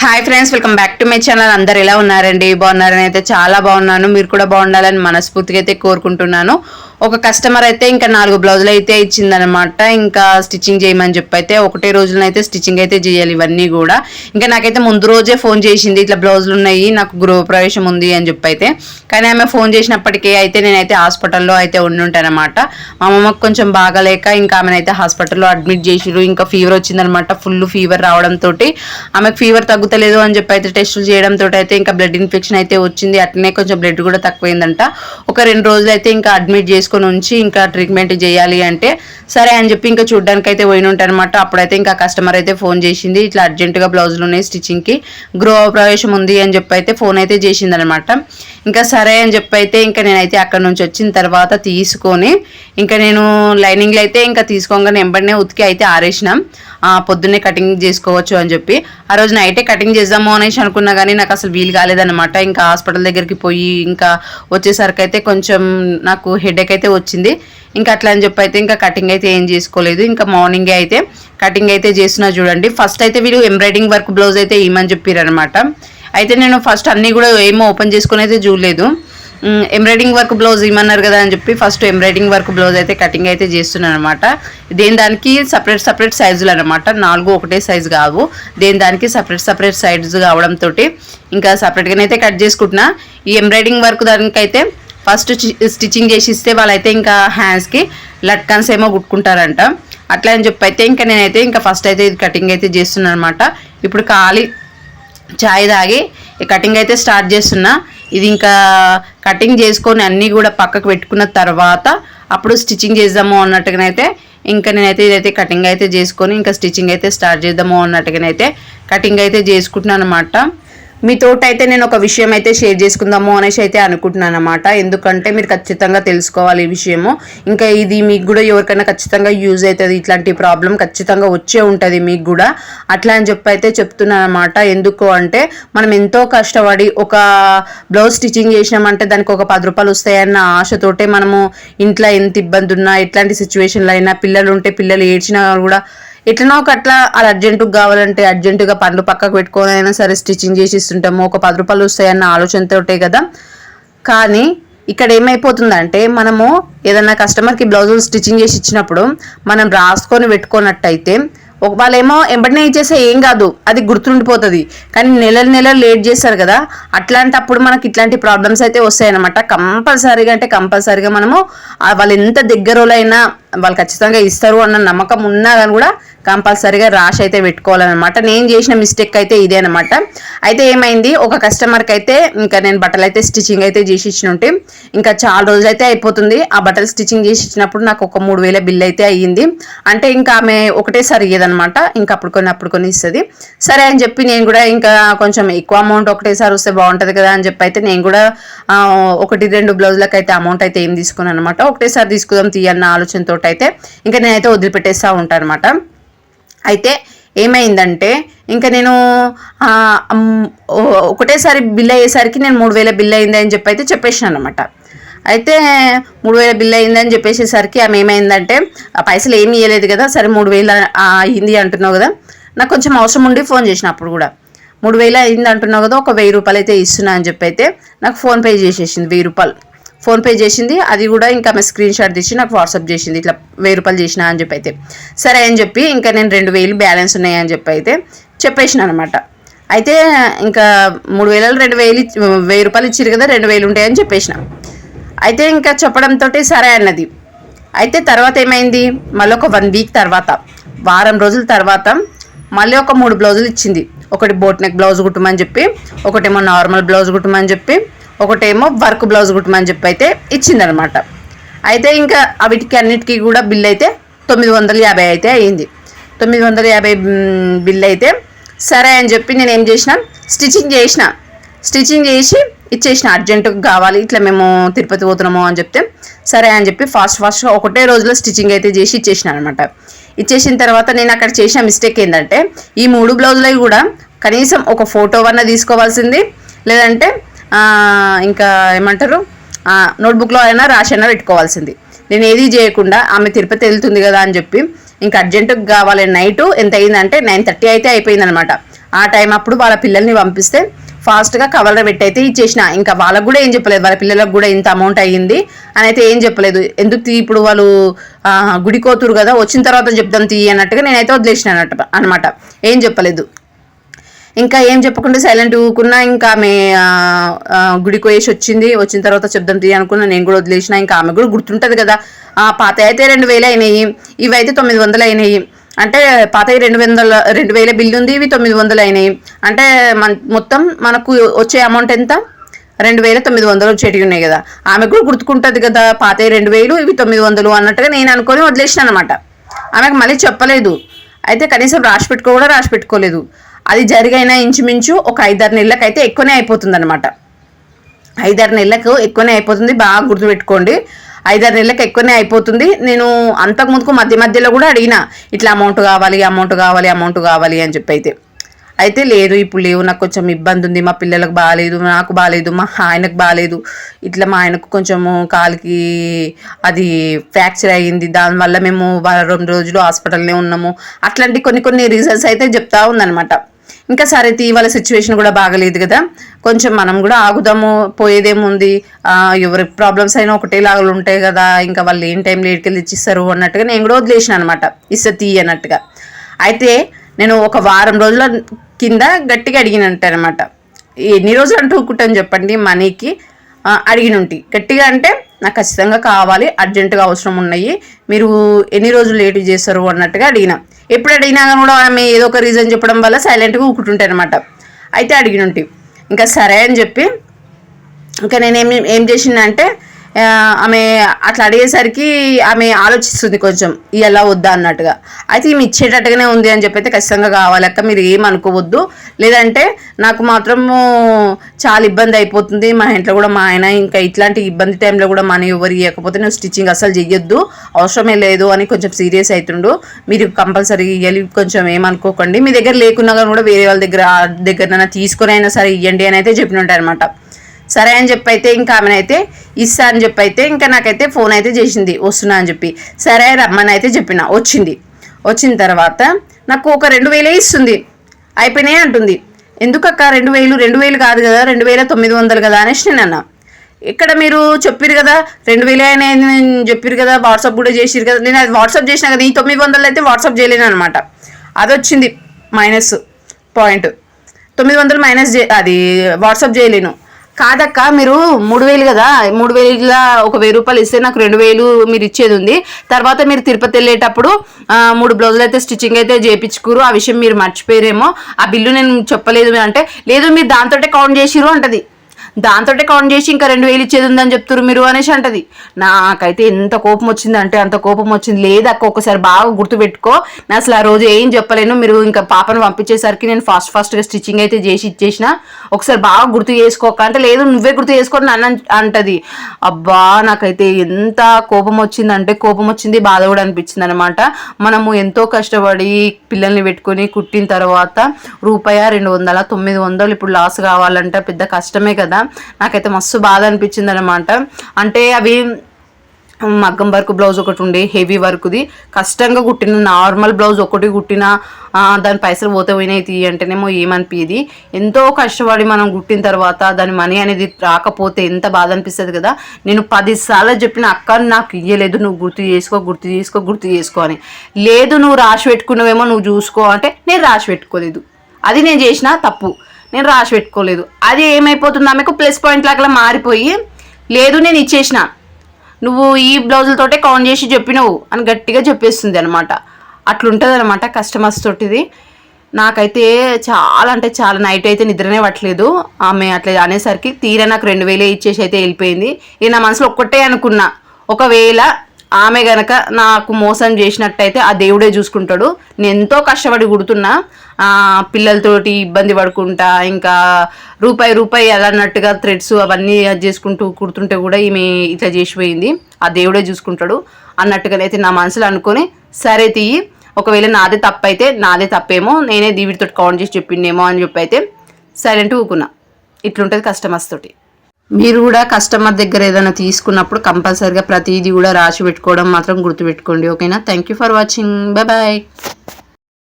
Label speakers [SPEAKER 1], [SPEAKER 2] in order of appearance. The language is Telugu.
[SPEAKER 1] Hi friends welcome back to my channel అందరు ఎలా ఉన్నారండి? బాగున్నారని అయితే చాలా బాగున్నాను. మీరు కూడా బాగుండాలని మనస్ఫూర్తిగా అయితే కోరుకుంటున్నాను. ఒక కస్టమర్ అయితే ఇంకా నాలుగు బ్లౌజులు అయితే ఇచ్చిందనమాట ఇంకా స్టిచ్చింగ్ చేయమని చెప్పి అయితే ఒకటే రోజున అయితే స్టిచ్చింగ్ అయితే చేయాలి ఇవన్నీ కూడా. ఇంకా నాకైతే ముందు రోజే ఫోన్ చేసింది ఇట్లా బ్లౌజులు ఉన్నాయి నాకు గృహ ప్రవేశం ఉంది అని చెప్పి అయితే కానీ ఆమె ఫోన్ చేసినప్పటికీ అయితే నేనైతే హాస్పిటల్లో అయితే ఉండుంటానమాట మా అమ్మమ్మకు కొంచెం బాగాలేక ఇంకా ఆమెనైతే హాస్పిటల్లో అడ్మిట్ చేసిరు ఇంకా ఫీవర్ వచ్చిందనమాట ఫుల్ ఫీవర్ రావడంతో ఆమెకు ఫీవర్ తగ్గు తగ్గుతలేదు అని చెప్పి అయితే టెస్టులు చేయడంతో అయితే ఇంకా బ్లడ్ ఇన్ఫెక్షన్ అయితే వచ్చింది. అట్లనే కొంచెం బ్లడ్ కూడా తక్కువైందంట. ఒక రెండు రోజులు అయితే ఇంకా అడ్మిట్ చేసుకొని ఉంచి ఇంకా ట్రీట్మెంట్ చేయాలి అంటే సరే అని చెప్పి ఇంకా చూడడానికి అయితే పోయిన ఉంటానమాట అప్పుడైతే ఇంకా కస్టమర్ అయితే ఫోన్ చేసింది. ఇట్లా అర్జెంటుగా బ్లౌజులు ఉన్నాయి స్టిచ్చింగ్కి గృహ ప్రవేశం ఉంది అని చెప్పి అయితే ఫోన్ అయితే చేసింది అనమాట ఇంకా సరే అని చెప్పి అయితే ఇంకా నేనైతే అక్కడ నుంచి వచ్చిన తర్వాత తీసుకొని ఇంకా నేను లైనింగ్లు అయితే ఇంకా తీసుకోగానే వెంబడినే ఉతికి అయితే ఆరేసినాం. ఆ, పొద్దున్నే కటింగ్ చేసుకోవచ్చు అని చెప్పి. ఆ రోజు నైటే కటింగ్ చేద్దాము అనేసి అనుకున్నా కానీ నాకు అసలు వీలు కాలేదన్నమాట. ఇంకా హాస్పిటల్ దగ్గరికి పోయి ఇంకా వచ్చేసరికి అయితే కొంచెం నాకు హెడేక్ అయితే వచ్చింది. ఇంకా అట్లా అని చెప్పి అయితే ఇంకా కటింగ్ అయితే ఏం చేసుకోలేదు. ఇంకా మార్నింగే అయితే కటింగ్ అయితే చేస్తున్నా చూడండి. ఫస్ట్ అయితే వీళ్ళు ఎంబ్రాయిడింగ్ వర్క్ బ్లౌజ్ అయితే ఇవ్వమని చెప్పారనమాట అయితే నేను ఫస్ట్ అన్నీ కూడా ఏమో ఓపెన్ చేసుకుని అయితే చూడలేదు ఎంబ్రాయిడింగ్ వర్క్ బ్లౌజ్ ఇమ్మన్నారు కదా అని చెప్పి ఫస్ట్ ఎంబ్రాయిడింగ్ వర్క్ బ్లౌజ్ అయితే కటింగ్ అయితే చేస్తున్నాను అనమాట దేని దానికి సపరేట్ సపరేట్ సైజులు అనమాట నాలుగు ఒకటే సైజు కావు. దేని దానికి సపరేట్ సపరేట్ సైజు కావడంతో ఇంకా సపరేట్గానే అయితే కట్ చేసుకుంటున్నా. ఈ ఎంబ్రాయిడింగ్ వర్క్ దానికైతే ఫస్ట్ స్టిచ్చింగ్ చేసి ఇస్తే వాళ్ళైతే ఇంకా హ్యాండ్స్కి లట్కన్స్ ఏమో కుట్టుకుంటారంట. అట్లా అని చెప్పి అయితే ఇంకా నేనైతే ఇంకా ఫస్ట్ అయితే ఇది కటింగ్ అయితే చేస్తున్నాను అనమాట ఇప్పుడు ఖాళీ చాయ్ తాగి కటింగ్ అయితే స్టార్ట్ చేస్తున్నా. ఇది ఇంకా కటింగ్ చేసుకొని అన్నీ కూడా పక్కకు పెట్టుకున్న తర్వాత అప్పుడు స్టిచ్చింగ్ చేద్దాము అన్నట్టుగానైతే ఇంకా నేనైతే ఇదైతే కటింగ్ అయితే చేసుకొని ఇంకా స్టిచ్చింగ్ అయితే స్టార్ట్ చేద్దాము అన్నట్టుగానైతే కటింగ్ అయితే చేసుకుంటున్నాను అనమాట మీతోటి అయితే నేను ఒక విషయం అయితే షేర్ చేసుకుందాము అనేసి అయితే అనుకుంటున్నాను అనమాట ఎందుకంటే మీరు ఖచ్చితంగా తెలుసుకోవాలి ఈ విషయము. ఇంకా ఇది మీకు కూడా ఎవరికైనా ఖచ్చితంగా యూజ్ అవుతుంది ఇట్లాంటి ప్రాబ్లం ఖచ్చితంగా వచ్చే ఉంటుంది మీకు కూడా. అట్లా అని చెప్పి అయితే చెప్తున్నాను అనమాట ఎందుకు అంటే మనం ఎంతో కష్టపడి ఒక బ్లౌజ్ స్టిచ్చింగ్ చేసినామంటే దానికి ఒక పది రూపాయలు వస్తాయన్న ఆశతోటే మనము ఇంట్లో ఎంత ఇబ్బంది ఉన్నా ఎట్లాంటి సిచ్యువేషన్లో అయినా పిల్లలు ఉంటే పిల్లలు ఏడ్చినా కూడా ఎట్లనో ఒక అట్లా అది అర్జెంటుగా కావాలంటే అర్జెంటుగా పండ్లు పక్కకు పెట్టుకొని అయినా సరే స్టిచ్చింగ్ చేసి ఇస్తుంటాము. ఒక పది రూపాయలు వస్తాయన్న ఆలోచనతోటే కదా. కానీ ఇక్కడ ఏమైపోతుందంటే మనము ఏదైనా కస్టమర్కి బ్లౌజులు స్టిచ్చింగ్ చేసి ఇచ్చినప్పుడు మనం రాసుకొని పెట్టుకున్నట్టయితే ఒక వాళ్ళేమో ఎంబడినే ఇచ్చేస్తే ఏం కాదు. అది గుర్తుండిపోతుంది. కానీ నెలలు నెలలు లేట్ చేస్తారు కదా. అట్లాంటప్పుడు మనకి ఇట్లాంటి ప్రాబ్లమ్స్ అయితే వస్తాయన్నమాట. కంపల్సరీగా అంటే కంపల్సరీగా మనము వాళ్ళు ఎంత అయినా వాళ్ళు ఖచ్చితంగా ఇస్తారు అన్న నమ్మకం ఉన్నా కానీ కూడా కంపల్సరీగా రాష్ అయితే పెట్టుకోవాలన్నమాట. నేను చేసిన మిస్టేక్ అయితే ఇదే అనమాట అయితే ఏమైంది? ఒక కస్టమర్కి అయితే ఇంకా నేను బట్టలు అయితే స్టిచ్చింగ్ అయితే చేసి ఇచ్చినుంటే. ఇంకా చాలా రోజులు అయితే అయిపోతుంది. ఆ బట్టలు స్టిచ్చింగ్ చేసి ఇచ్చినప్పుడు నాకు ఒక మూడు వేల బిల్ అయితే అయ్యింది. అంటే ఇంకా ఆమె ఒకటేసారి ఇయ్యదనమాట ఇంకా అప్పుడు కొన్ని అప్పుడు కొన్ని ఇస్తుంది. సరే అని చెప్పి నేను కూడా ఇంకా కొంచెం ఎక్కువ అమౌంట్ ఒకటేసారి వస్తే బాగుంటుంది కదా అని చెప్పి అయితే నేను కూడా ఒకటి రెండు బ్లౌజులకు అయితే అమౌంట్ అయితే ఏం తీసుకున్నాను అనమాట ఒకటేసారి తీసుకుందాం తీయన్న ఆలోచనతో అయితే ఇంకా నేనైతే వదిలిపెట్టేస్తూ ఉంటాను అనమాట అయితే ఏమైందంటే ఇంకా నేను ఒకటేసారి బిల్ అయ్యేసరికి నేను మూడు వేల బిల్ అయింది అని చెప్పి అయితే చెప్పేసాను అనమాట అయితే మూడు వేల బిల్ అయిందని చెప్పేసేసరికి ఆమె ఏమైందంటే ఆ పైసలు ఏమి ఇవ్వలేదు కదా సరే మూడు వేలు అయింది అంటున్నావు కదా నాకు కొంచెం అవసరం ఉండి ఫోన్ చేసిన అప్పుడు కూడా. మూడు వేలు అయింది అంటున్నావు కదా ఒక వెయ్యి రూపాయలు అయితే ఇస్తున్నా అని చెప్పి అయితే నాకు ఫోన్పే చేసేసింది వెయ్యి రూపాయలు. ఫోన్పే చేసింది అది కూడా ఇంకా ఆమె స్క్రీన్ షాట్ తీసి నాకు వాట్సాప్ చేసింది. ఇట్లా వెయ్యి రూపాయలు చేసిన అని చెప్పి అయితే సరే అని చెప్పి ఇంకా నేను రెండు వేలు బ్యాలెన్స్ ఉన్నాయి అని చెప్పి అయితే చెప్పేసిన అనమాట. అయితే ఇంకా మూడు వేలలో రెండు వేలు వెయ్యి రూపాయలు ఇచ్చారు కదా రెండు వేలు ఉంటాయని చెప్పేసిన. అయితే ఇంకా చెప్పడంతో సరే అన్నది. అయితే తర్వాత ఏమైంది? మళ్ళీ ఒక వన్ వీక్ తర్వాత వారం రోజుల తర్వాత మళ్ళీ ఒక మూడు బ్లౌజులు ఇచ్చింది. ఒకటి బోట్ నెక్ బ్లౌజ్ కుట్టమని చెప్పి ఒకటేమో నార్మల్ బ్లౌజ్ కుట్టమని చెప్పి ఒకటేమో వర్క్ బ్లౌజ్ కుట్టమని చెప్పి అయితే ఇచ్చిందనమాట. అయితే ఇంకా వీటికి అన్నిటికీ కూడా బిల్ అయితే తొమ్మిది వందల యాభై అయితే అయ్యింది. తొమ్మిది వందల యాభై బిల్ అయితే సరే అని చెప్పి నేను ఏం చేసిన స్టిచ్చింగ్ చేసిన స్టిచ్చింగ్ చేసి ఇచ్చేసిన. అర్జెంటుగా కావాలి ఇట్లా మేము తిరుపతి పోతున్నాము అని చెప్తే సరే అని చెప్పి ఫాస్ట్ ఫాస్ట్గా ఒకటే రోజులో స్టిచ్చింగ్ అయితే చేసి ఇచ్చేసిన అనమాట. ఇచ్చేసిన తర్వాత నేను అక్కడ చేసిన మిస్టేక్ ఏంటంటే ఈ మూడు బ్లౌజులవి కూడా కనీసం ఒక ఫోటో వన్న తీసుకోవాల్సింది లేదంటే ఇంకా ఏమంటారు? నోట్బుక్లో అయినా రాసి అయినా పెట్టుకోవాల్సింది. నేను ఏది చేయకుండా ఆమె తిరుపతి వెళ్తుంది కదా అని చెప్పి ఇంకా అర్జెంటుగా కావాలి నైట్ ఎంత అయిందంటే నైన్ థర్టీ అయితే అయిపోయింది అనమాట ఆ టైం అప్పుడు వాళ్ళ పిల్లల్ని పంపిస్తే ఫాస్ట్గా కవర్లో పెట్టి అయితే ఇచ్చేసిన. ఇంకా వాళ్ళకు కూడా ఏం చెప్పలేదు. వాళ్ళ పిల్లలకు కూడా ఇంత అమౌంట్ అయ్యింది అని అయితే ఏం చెప్పలేదు. ఎందుకు తీ ఇప్పుడు వాళ్ళు గుడికోతురు కదా వచ్చిన తర్వాత చెప్దాం తీ అన్నట్టుగా నేనైతే వదిలేసిన అన్నట్టు అనమాట ఏం చెప్పలేదు. ఇంకా ఏం చెప్పకుండా సైలెంట్ ఊకున్నా ఇంకా ఆమె గుడికి వేసి వచ్చింది. వచ్చిన తర్వాత చెప్దాం తీ అనుకున్నా నేను కూడా వదిలేసిన. ఇంకా ఆమె కూడా గుర్తుంటుంది కదా. ఆ పాత అయితే రెండు వేలు అయినాయి. ఇవి అయితే తొమ్మిది వందలు అయినాయి. అంటే పాత రెండు వందల రెండు వేల బిల్లు ఉంది ఇవి తొమ్మిది వందలు అయినాయి. అంటే మన మొత్తం మనకు వచ్చే అమౌంట్ ఎంత? రెండు వేల తొమ్మిది వందలు వచ్చేటివి ఉన్నాయి కదా. ఆమె కూడా గుర్తుకుంటుంది కదా పాత రెండు వేలు ఇవి తొమ్మిది వందలు అన్నట్టుగా నేను అనుకొని వదిలేసిన అనమాట. ఆమెకు మళ్ళీ చెప్పలేదు. అయితే కనీసం రాసి పెట్టుకో కూడా రాసి పెట్టుకోలేదు. అది జరిగైన ఇంచుమించు ఒక ఐదారు నెలలకైతే ఎక్కువనే అయిపోతుంది అనమాట ఐదారు నెలలకు ఎక్కువనే అయిపోతుంది. బాగా గుర్తుపెట్టుకోండి. ఐదారు నెలలకు ఎక్కువనే అయిపోతుంది. నేను అంతకు ముందుకు మధ్య మధ్యలో కూడా అడిగిన ఇట్లా అమౌంట్ కావాలి అమౌంట్ కావాలి అమౌంట్ కావాలి అని చెప్పి అయితే అయితే లేదు ఇప్పుడు లేవు నాకు కొంచెం ఇబ్బంది ఉంది మా పిల్లలకు బాగాలేదు నాకు బాగాలేదు మా ఆయనకు బాగాలేదు. ఇట్లా మా ఆయనకు కొంచెము కాలికి అది ఫ్రాక్చర్ అయ్యింది. దానివల్ల మేము వారం రోజులు హాస్పిటల్నే ఉన్నాము. అట్లాంటి కొన్ని కొన్ని రీజన్స్ అయితే చెప్తా ఉందన్నమాట. ఇంకా సరే తీ వాళ్ళ సిచ్యువేషన్ కూడా బాగలేదు కదా. కొంచెం మనం కూడా ఆగుదాము పోయేదేముంది? ఎవరి ప్రాబ్లమ్స్ అయినా ఒకటే ఉంటాయి కదా. ఇంకా వాళ్ళు ఏం టైం లేట్కి వెళ్ళి ఇచ్చిస్తారు అన్నట్టుగా నేను కూడా వదిలేసిన అనమాట ఇస్తే తీ అన్నట్టుగా. అయితే నేను ఒక వారం రోజుల కింద గట్టిగా అడిగినట్టు అనమాట ఎన్ని రోజులు అంటూ ఊరుకుంటాను చెప్పండి మనీకి? అడిగినుంటి. గట్టిగా అంటే నాకు ఖచ్చితంగా కావాలి అర్జెంటుగా అవసరం ఉన్నాయి. మీరు ఎన్ని రోజులు లేట్ చేస్తారు అన్నట్టుగా అడిగినా. ఎప్పుడు అడిగినా కూడా ఆమె ఏదో ఒక రీజన్ చెప్పడం వల్ల సైలెంట్గా ఊకుంటుంటే అనమాట అయితే అడిగినుంటి. ఇంకా సరే అని చెప్పి ఇంకా నేను ఏం ఏం చేసిందంటే ఆమె అట్లా అడిగేసరికి ఆమె ఆలోచిస్తుంది కొంచెం ఇలా వద్దా? అన్నట్టుగా. అయితే ఈమె ఇచ్చేటట్టుగానే ఉంది అని చెప్పి అయితే ఖచ్చితంగా కావాలక్క మీరు ఏం అనుకోవద్దు. లేదంటే నాకు మాత్రము చాలా ఇబ్బంది అయిపోతుంది. మా ఇంట్లో కూడా మా ఆయన ఇంకా ఇట్లాంటి ఇబ్బంది టైంలో కూడా మనీ ఎవరు ఇవ్వకపోతే నువ్వు స్టిచ్చింగ్ అసలు చెయ్యొద్దు. అవసరమే లేదు అని కొంచెం సీరియస్ అవుతుండు మీరు కంపల్సరీ ఇవ్వాలి కొంచెం ఏమనుకోకండి మీ దగ్గర లేకున్నా కానీ కూడా వేరే వాళ్ళ దగ్గర దగ్గర తీసుకుని అయినా సరే ఇవ్వండి అని అయితే చెప్పినట్టు అనమాట సరే అని చెప్పి అయితే ఇంకా ఆమెనైతే ఇస్తా అని చెప్పి అయితే ఇంకా నాకైతే ఫోన్ అయితే చేసింది వస్తున్నా అని చెప్పి. సరే రమ్మని అయితే చెప్పిన వచ్చింది. వచ్చిన తర్వాత నాకు ఒక రెండు వేలే ఇస్తుంది. అయిపోయినాయి అంటుంది. ఎందుకక్క రెండు వేలు? రెండు వేలు కాదు కదా రెండు వేల తొమ్మిది వందలు కదా అనేసి నేను అన్నా. ఇక్కడ మీరు చెప్పారు కదా రెండు వేలే నేను చెప్పారు కదా వాట్సాప్ కూడా చేసిరు కదా. నేను అది వాట్సాప్ చేసిన కదా ఈ తొమ్మిది వందలు అయితే వాట్సాప్ చేయలేను అనమాట అది వచ్చింది మైనస్ పాయింట్ తొమ్మిది వందలు మైనస్ అది వాట్సాప్ చేయలేను. కాదక్క మీరు మూడు వేలు కదా మూడు వేల ఒక వెయ్యి రూపాయలు ఇస్తే నాకు రెండు వేలు మీరు ఇచ్చేది ఉంది. తర్వాత మీరు తిరుపతి వెళ్ళేటప్పుడు మూడు బ్లౌజులు అయితే స్టిచ్చింగ్ అయితే చేయించుకురు. ఆ విషయం మీరు మర్చిపోయారేమో. ఆ బిల్లు నేను చెప్పలేదు అంటే లేదు మీరు దాంతోటే కౌంట్ చేసిరు అంటది. దాంతోటే కౌంట్ చేసి ఇంకా రెండు వేలు ఇచ్చేది ఉందని చెప్తున్నారు మీరు అనేసి అంటది. నాకైతే ఎంత కోపం వచ్చింది అంటే అంత కోపం వచ్చింది. లేదు అక్క ఒకసారి బాగా గుర్తుపెట్టుకో నేను అసలు ఆ రోజు ఏం చెప్పలేను. మీరు ఇంకా పాపను పంపించేసరికి నేను ఫాస్ట్ ఫాస్ట్గా స్టిచ్చింగ్ అయితే చేసి ఇచ్చేసిన. ఒకసారి బాగా గుర్తు చేసుకోక అంటే లేదు నువ్వే గుర్తు చేసుకోని నన్ను అంటది. అబ్బా నాకైతే ఎంత కోపం వచ్చిందంటే కోపం వచ్చింది బాధ కూడా అనిపించింది అనమాట మనము ఎంతో కష్టపడి పిల్లల్ని పెట్టుకొని కుట్టిన తర్వాత రూపాయ రెండు వందల తొమ్మిది వందలు ఇప్పుడు లాస్ కావాలంటే పెద్ద కష్టమే కదా. నాకైతే మస్తు బాధ అనిపించింది అనమాట అంటే అవి మగ్గం వర్క్ బ్లౌజ్ ఒకటి ఉండే హెవీ వర్క్ది. కష్టంగా కుట్టిన నార్మల్ బ్లౌజ్ ఒకటి కుట్టిన దాని పైసలు పోతే పోయినాయి తీ అంటేనేమో ఏమనిపించేది ఎంతో కష్టపడి మనం కుట్టిన తర్వాత దాని మనీ అనేది రాకపోతే ఎంత బాధ అనిపిస్తుంది కదా. నేను పదిసార్లు చెప్పిన అక్క నాకు ఇయ్యలేదు నువ్వు గుర్తు చేసుకో గుర్తు చేసుకో గుర్తు చేసుకో అని. లేదు నువ్వు రాసి పెట్టుకున్నావేమో నువ్వు చూసుకో అంటే నేను రాసి పెట్టుకోలేదు. అది నేను చేసిన తప్పు. నేను రాసి పెట్టుకోలేదు. అది ఏమైపోతుంది? ఆమెకు ప్లస్ పాయింట్ లాగా మారిపోయి లేదు నేను ఇచ్చేసిన. నువ్వు ఈ బ్లౌజులతోటే కౌంట్ చేసి చెప్పినవు అని గట్టిగా చెప్పేస్తుంది అనమాట అట్లుంటుంది అనమాట కస్టమర్స్ తోటిది. నాకైతే చాలా అంటే చాలా నైట్ అయితే నిద్రనే పట్టలేదు. ఆమె అట్లా అనేసరికి తీరా నాకు రెండు వేలే ఇచ్చేసి అయితే వెళ్ళిపోయింది. ఇది నా మనసులో ఒక్కటే అనుకున్నా. ఒకవేళ ఆమె గనక నాకు మోసం చేసినట్టయితే ఆ దేవుడే చూసుకుంటాడు. నేను ఎంతో కష్టపడి కుడుతున్నా ఆ, పిల్లలతోటి ఇబ్బంది పడుకుంటా ఇంకా రూపాయి రూపాయి అలా అన్నట్టుగా థ్రెడ్స్ అవన్నీ అది చేసుకుంటూ కుడుతుంటే కూడా ఈమె ఇట్లా చేసిపోయింది. ఆ దేవుడే చూసుకుంటాడు. అన్నట్టుగానైతే నా మనసులో అనుకొని సరే తీయి ఒకవేళ నాదే తప్పైతే నాదే తప్పేమో నేనే దీవిడితో కౌంట్ చేసి చెప్పిండేమో అని చెప్పి అయితే సైలెంట్ ఊకున్నా. ఇట్లుంటుంది కస్టమర్స్ తోటి. మీరు కూడా కస్టమర్ దగ్గర ఏదైనా తీసుకున్నప్పుడు కంపల్సరిగా ప్రతిదీ కూడా రాసి పెట్టుకోవడం మాత్రం గుర్తుపెట్టుకోండి ఓకేనా? Thank you for watching bye bye